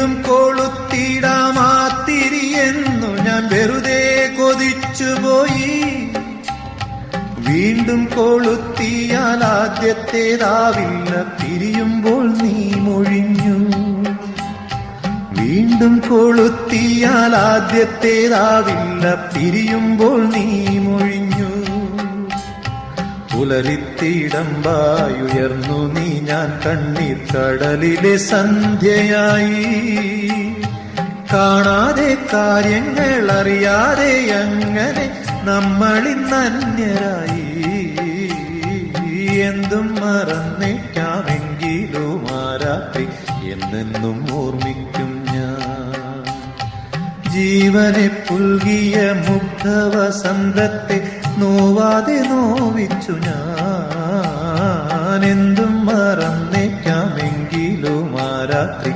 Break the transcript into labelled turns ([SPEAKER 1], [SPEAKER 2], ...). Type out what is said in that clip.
[SPEAKER 1] വീണ്ടും കൊളുത്തിടാമാത്തിരിയെന്നു ഞാൻ വെറുതെ കൊതിച്ചു പോയി. വീണ്ടും കൊളുത്തിയാൽ ആദ്യത്തേതാവില്ല തിരിയുമ്പോൾ നീ മൊഴിഞ്ഞു. വീണ്ടും കൊളുത്തിയാൽ ആദ്യത്തേതാവില്ല തിരിയുമ്പോൾ നീ പുലരിത്തിടമ്പായുയർന്നു നീ ഞാൻ കണ്ണീർ സന്ധ്യയായി. കാണാതെ കാര്യങ്ങൾ അറിയാതെ അങ്ങനെ നമ്മളിന്നന്യരായി എന്തും മറന്നേക്കാമെങ്കിലോ ആരാത്രി എന്നെന്നും ഓർമ്മിക്കും ഞാൻ. ജീവനെ പുൽകിയ മുഗ്ധവസന്തത്തെ നോവാതെ നോവിച്ചു ഞാൻ എന്തും മറന്നേക്കാമെങ്കിലും ആ രാത്രി